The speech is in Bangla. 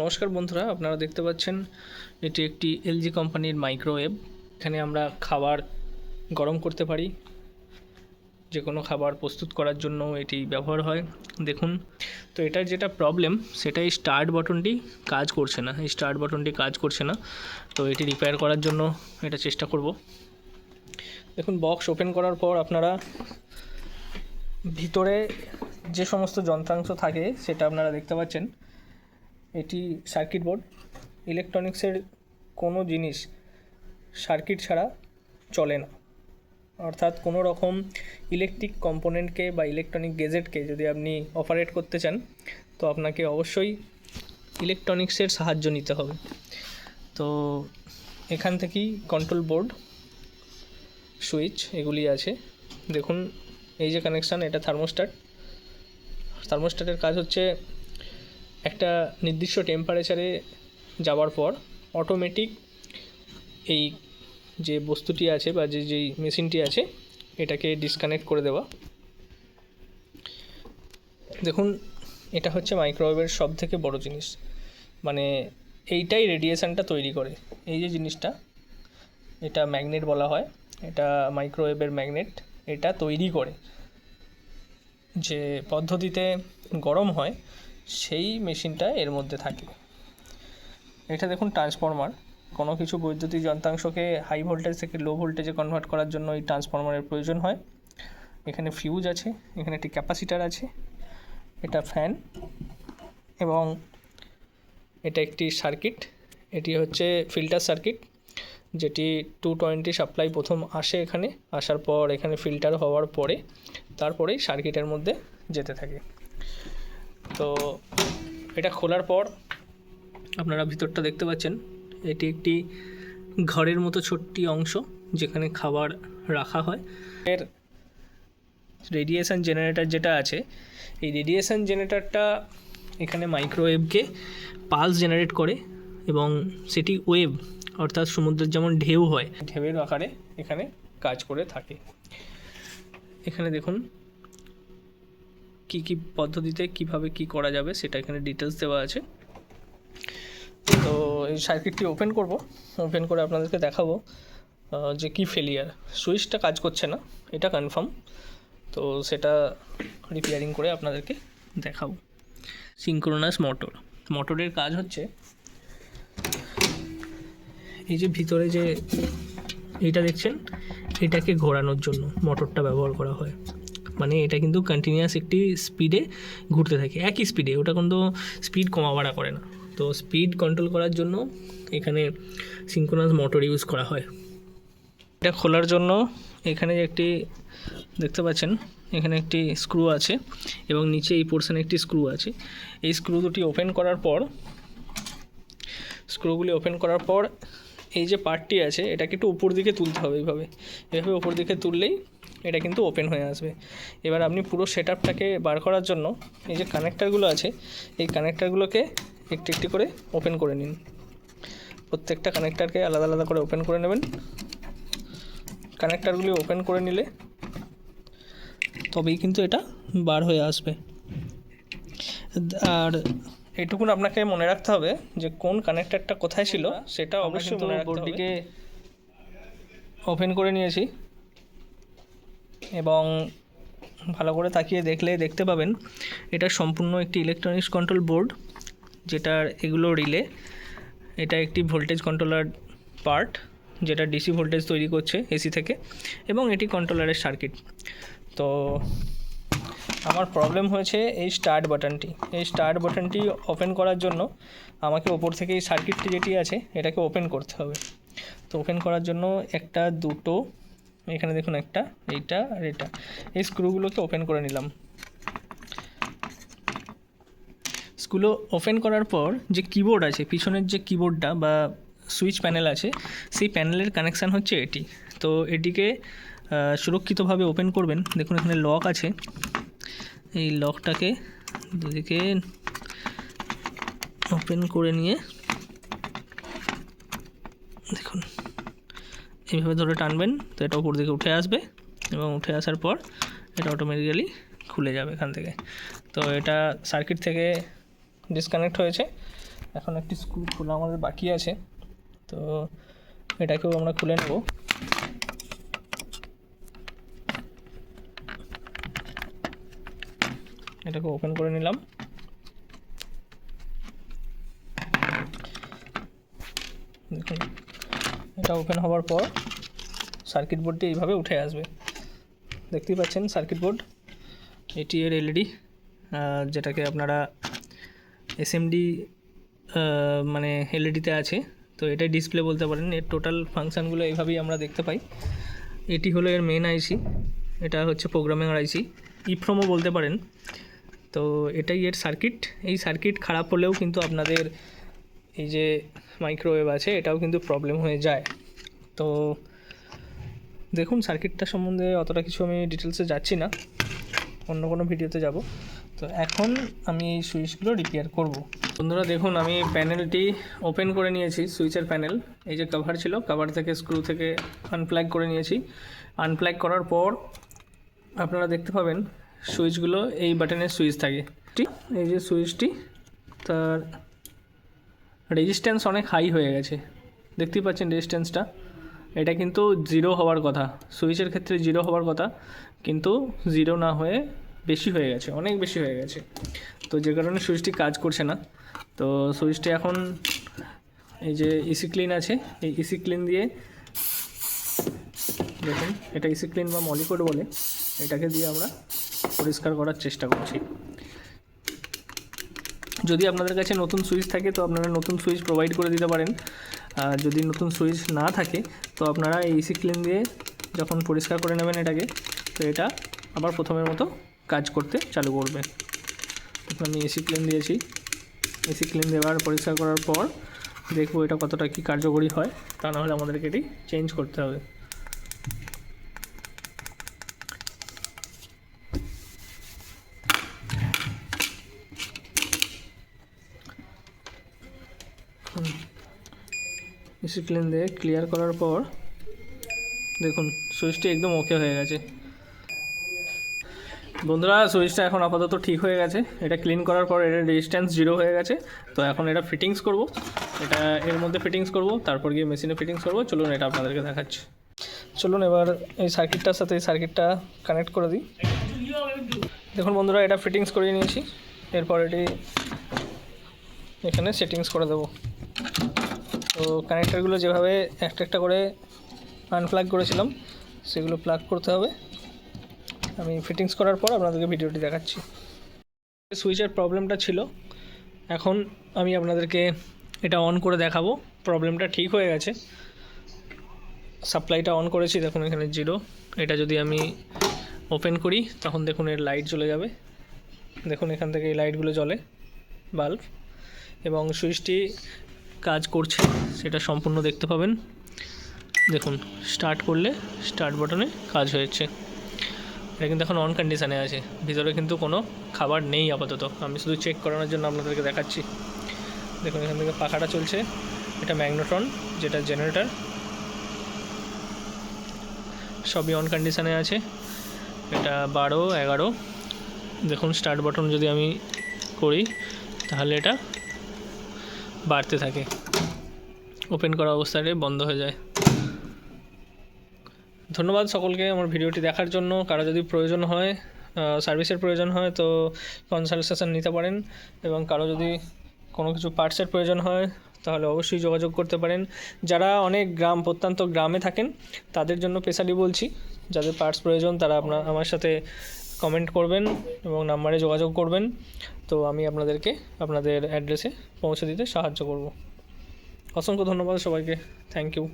নমস্কার বন্ধুরা, আপনারা দেখতে পাচ্ছেন এটি একটি এলজি কোম্পানির মাইক্রোওয়েভ এখানে আমরা খাবার গরম করতে পারি। যে কোনো খাবার প্রস্তুত করার জন্য এটি ব্যবহার হয়। দেখুন, তো এটার যেটা প্রবলেম সেটা এই স্টার্ট বাটনটি কাজ করছে না। এই স্টার্ট বাটনটি কাজ করছে না। তো এটি রিপেয়ার করার জন্য এটা চেষ্টা করব। দেখুন বক্স ওপেন করার পর আপনারা ভিতরে যে সমস্ত যন্ত্রাংশ থাকে, সেটা আপনারা দেখতে পাচ্ছেন। এটি সার্কিট বোর্ড ইলেকট্রনিক্সের কোনো জিনিস সার্কিট ছাড়া চলে না। অর্থাৎ কোনো রকম ইলেকট্রিক কম্পোনেন্টকে বা ইলেকট্রনিক গেজেটকে যদি আপনি অপারেট করতে চান, তো আপনাকে অবশ্যই ইলেকট্রনিক্সের সাহায্য নিতে হবে। তো এখান থেকেই কন্ট্রোল বোর্ড সুইচ এগুলি আছে। দেখুন, এই যে কানেকশান এটা থার্মোস্ট্যাট থার্মোস্ট্যাটের কাজ হচ্ছে একটা নির্দিষ্ট টেম্পারেচারে যাওয়ার পর অটোমেটিক এই যে বস্তুটি আছে বা যে, যেই মেশিনটি আছে, এটাকে ডিসকানেক্ট করে দেওয়া। দেখুন, এটা হচ্ছে মাইক্রোওয়েভের সব থেকে বড় জিনিস। মানে এইটাই রেডিয়েশানটা তৈরি করে। এই যে জিনিসটা, এটা ম্যাগনেট বলা হয়, এটা মাইক্রোওয়েভের ম্যাগনেট এটা তৈরি করে। যে পদ্ধতিতে গরম হয় সেই মেশিনটা এর মধ্যে থাকে। এটা দেখুন ট্রান্সফর্মার কোনো কিছু বৈদ্যুতিক যন্ত্রাংশকে হাই ভোল্টেজ থেকে লো ভোল্টেজে কনভার্ট করার জন্য এই ট্রান্সফর্মারের প্রয়োজন হয়। এখানে ফিউজ আছে, এখানে একটি ক্যাপাসিটার আছে, এটা ফ্যান এবং এটা একটি সার্কিট এটি হচ্ছে ফিল্টার সার্কিট যেটি টু টোয়েন্টি সাপ্লাই প্রথম আসে এখানে, আসার পর এখানে ফিল্টার হওয়ার পরে তারপরেই সার্কিটের মধ্যে যেতে থাকে। তো এটা খোলার পর আপনারা ভিতরটা দেখতে পাচ্ছেন। এটি একটি ঘরের মতো ছোট্টি অংশ যেখানে খাবার রাখা হয়। এর রেডিয়েশন জেনারেটর যেটা আছে, এই রেডিয়েশন জেনারেটরটা এখানে মাইক্রোওয়েভকে পালস জেনারেট করে এবং সেটি ওয়েভ অর্থাৎ সমুদ্রের যেমন ঢেউ হয়, ঢেউয়ের আকারে এখানে কাজ করে থাকে। এখানে দেখুন কি কি পদ্ধতিতে কীভাবে কি করা যাবে সেটা এখানে ডিটেলস দেওয়া আছে। তো এই সার্কিটটি ওপেন করব। ওপেন করে আপনাদেরকে দেখাবো যে কি ফেলিয়ার সুইচটা কাজ করছে না, এটা কনফার্ম তো সেটা রিপেয়ারিং করে আপনাদেরকে দেখাবো। সিঙ্ক্রোনাস মোটর মোটরের কাজ হচ্ছে, এই যে ভিতরে যে এইটা দেখছেন, এটাকে ঘোরানোর জন্য মোটরটা ব্যবহার করা হয়। মানে এটা কিন্তু কন্টিনিউয়াস একটি স্পিডে ঘুরতে থাকে। একই স্পিডে ওটা কিন্তু স্পিড কমা বাড়া করে না। তো স্পিড কন্ট্রোল করার জন্য এখানে সিঙ্কোনাস মোটর ইউজ করা হয়। এটা খোলার জন্য এখানে একটি, দেখতে পাচ্ছেন, এখানে একটি স্ক্রু আছে এবং নিচে এই পোর্শনে একটি স্ক্রু আছে। এই স্ক্রু দুটি ওপেন করার পর স্ক্রুগুলি ওপেন করার পর এই যে পার্টটি আছে, এটাকে একটু উপর দিকে তুলতে হবে এইভাবে। এভাবে উপর দিকে তুললেই এটা কিন্তু ওপেন হয়ে আসবে। এবার আপনি পুরো সেট আপটাকে বার করার জন্য এই যে কানেক্টারগুলো আছে এই কানেক্টারগুলোকে একটি একটি করে ওপেন করে নিন। প্রত্যেকটা কানেক্টারকে আলাদা আলাদা করে ওপেন করে নেবেন। কানেক্টারগুলি ওপেন করে নিলে তবেই কিন্তু এটা বার হয়ে আসবে। আর এটুকুন আপনাকে মনে রাখতে হবে যে কোন কানেক্টারটা কোথায় ছিল সেটা অবশ্যই মনে রাখতে বোর্ডটিকে ওপেন করে নিয়েছি। এবং ভালো করে তাকিয়ে দেখলে দেখতে পাবেন, এটা সম্পূর্ণ একটি ইলেকট্রনিক্স কন্ট্রোল বোর্ড যেটার এগুলো রিলে এটা একটি ভোল্টেজ কন্ট্রোলার পার্ট যেটা ডিসি ভোল্টেজ তৈরি করছে এসি থেকে, এবং এটি কন্ট্রোলারের সার্কিট তো আমার প্রবলেম হয়েছে এই স্টার্ট বাটনটি এই স্টার্ট বাটনটি ওপেন করার জন্য আমাকে ওপর থেকে এই সার্কিটটি যেটি আছে, এটাকে ওপেন করতে হবে। তো ওপেন করার জন্য একটা দুটো এখানে দেখুন একটা, এইটা আর এটা। এই স্ক্রুগুলোকে ওপেন করে নিলাম। স্ক্রুগুলো ওপেন করার পর যে কিবোর্ড আছে, পিছনের যে কিবোর্ডটা বা সুইচ প্যানেল আছে, সেই প্যানেলের কানেকশান হচ্ছে এটি। তো এটিকে সুরক্ষিতভাবে ওপেন করবেন। দেখুন এখানে লক আছে। এই লকটাকে দুদিকে ওপেন করে নিয়ে, দেখুন। এইভাবে ধরে টানবেন, তো এটা উপর দিকে উঠে আসবে এবং উঠে আসার পর এটা অটোমেটিক্যালি খুলে যাবে এখান থেকে। তো এটা সার্কিট থেকে ডিসকানেক্ট হয়েছে। এখন একটি স্ক্রু খোলা আমাদের বাকি আছে। তো এটাকেও আমরা খুলে নেব। এটাকে ওপেন করে নিলাম। দেখুন এটা ওপেন হওয়ার পর সার্কিট বোর্ডটি এইভাবে উঠে আসবে। দেখতেই পাচ্ছেন সার্কিট বোর্ড এটি এর এলইডি যেটাকে আপনারা এসএমডি মানে এলইডিতে আছে। তো এটাই ডিসপ্লে বলতে পারেন। এর টোটাল ফাংশানগুলো এইভাবেই আমরা দেখতে পাই। এটি হলো এর মেন আইসি এটা হচ্ছে প্রোগ্রামিং আইসি ইফ্রমও বলতে পারেন। তো এটাই এর সার্কিট এই সার্কিট খারাপ হলেও কিন্তু আপনাদের এই যে মাইক্রোওয়েভ আছে, এটাও কিন্তু প্রবলেম হয়ে যায়। তো দেখুন সার্কিটটা সম্বন্ধে অতটা কিছু আমি ডিটেলসে যাচ্ছি না। অন্য কোনো ভিডিওতে যাব। তো এখন আমি এই সুইচগুলো রিপেয়ার করব। বন্ধুরা, দেখুন, আমি প্যানেলটি ওপেন করে নিয়েছি সুইচের প্যানেল এই যে কভার ছিল কভার থেকে স্ক্রু থেকে আনপ্লাগ করে নিয়েছি। আনপ্লাগ করার পর আপনারা দেখতে পাবেন সুইচগুলো এই বাটনের সুইচ থাকে। ঠিক এই যে সুইচটি তার রেজিস্ট্যান্স অনেক হাই হয়ে গেছে। দেখতেই পাচ্ছেন রেজিস্ট্যান্সটা এটা কিন্তু জিরো হওয়ার কথা। সুইচের ক্ষেত্রে জিরো হওয়ার কথা। কিন্তু জিরো না হয়ে বেশি হয়ে গেছে, অনেক বেশি হয়ে গেছে। তো যে কারণে সুইচটি কাজ করছে না। তো সুইচটি এখন এই যে ইসি ক্লিন আছে। এই ইসি ক্লিন দিয়ে দেখুন, এটা ইসি ক্লিন বা মলিকোড বলে, এটাকে দিয়ে আমরা পরিষ্কার করার চেষ্টা করছি। যদি আপনাদের কাছে নতুন সুইচ থাকে, তো আপনারা নতুন সুইচ প্রোভাইড করে দিতে পারেন। যদি নতুন সুইচ না থাকে, তো আপনারা এই ইসি ক্লিন দিয়ে যখন পরিষ্কার করে নেবেন এটাকে, তো এটা আবার প্রথমের মতো কাজ করতে চালু করবে। আমি এসি ক্লিন দিয়েছি। এসি ক্লিন দেওয়ার, পরিষ্কার করার পর দেখব এটা কতটা কি কার্যকরী হয়, তা নাহলে আমাদেরকে এটি চেঞ্জ করতে হবে। এসি ক্লিন দিয়ে ক্লিয়ার করার পর, দেখুন সুইচটি একদম ওকে হয়ে গেছে। বন্ধুরা সুইচটা এখন আপাতত ঠিক হয়ে গেছে। এটা ক্লিন করার পর এটা রেজিস্ট্যান্স জিরো হয়ে গেছে। তো এখন এটা ফিটিংস করব। এটা এর মধ্যে ফিটিংস করব, তারপর গিয়ে মেশিনে ফিটিংস করব। চলুন এটা আপনাদেরকে দেখাচ্ছি। চলুন এবার এই সার্কিটটার সাথে এই সার্কিটটা কানেক্ট করে দিই। দেখুন বন্ধুরা, এটা ফিটিংস করিয়ে নিয়েছি। এরপর এটি এখানে সেটিংস করে দেবো। তো কানেক্টারগুলো যেভাবে একটা একটা করে আনপ্লাগ করেছিলাম, সেগুলো প্লাগ করতে হবে। আমি ফিটিংস করার পর আপনাদেরকে ভিডিওটি দেখাচ্ছি। সুইচের প্রবলেমটা ছিল। এখন আমি আপনাদেরকে এটা অন করে দেখাবো। প্রবলেমটা ঠিক হয়ে গেছে। সাপ্লাইটা অন করেছি, দেখুন এখানে জিরো এটা যদি আমি ওপেন করি, তখন দেখুন এর লাইট জ্বলে যাবে। দেখুন এখান থেকে এই লাইটগুলো জ্বলে বাল্ব এবং সুইচটি কাজ করছে, সেটা সম্পূর্ণ দেখতে পাবেন। দেখুন স্টার্ট করলে স্টার্ট বাটনে কাজ হয়েছে। এটা কিন্তু এখন অন কন্ডিশানে আছে। ভিতরে কিন্তু কোনো খাবার নেই আপাতত। আমি শুধু চেক করানোর জন্য আপনাদেরকে দেখাচ্ছি। দেখুন, এখান থেকে পাখাটা চলছে। এটা ম্যাগনেট্রন যেটা জেনারেটর সবই অন কন্ডিশানে আছে। এটা বারো, এগারো। দেখুন স্টার্ট বাটন যদি আমি করি, তাহলে এটা বাড়তে থাকে। ওপেন করা অবস্থায় বন্ধ হয়ে যায়। ধন্যবাদ সকলকে আমার ভিডিওটি দেখার জন্য। কারও যদি প্রয়োজন হয় সার্ভিসের প্রয়োজন হয়, তো কনসালটেশন নিতে পারেন এবং কারও যদি কোনো কিছু পার্টসের প্রয়োজন হয়, তাহলে অবশ্যই যোগাযোগ করতে পারেন। যারা অনেক গ্রাম, প্রত্যন্ত গ্রামে থাকেন, তাদের জন্য স্পেশালি বলছি, যাদের পার্টস প্রয়োজন, তারা আপনার, আমার সাথে কমেন্ট করবেন এবং নাম্বারে যোগাযোগ করবেন। তো আমি আপনাদেরকে আপনাদের অ্যাড্রেসে পৌঁছে দিতে সাহায্য করব। অসংখ্য ধন্যবাদ সবাইকে। Thank you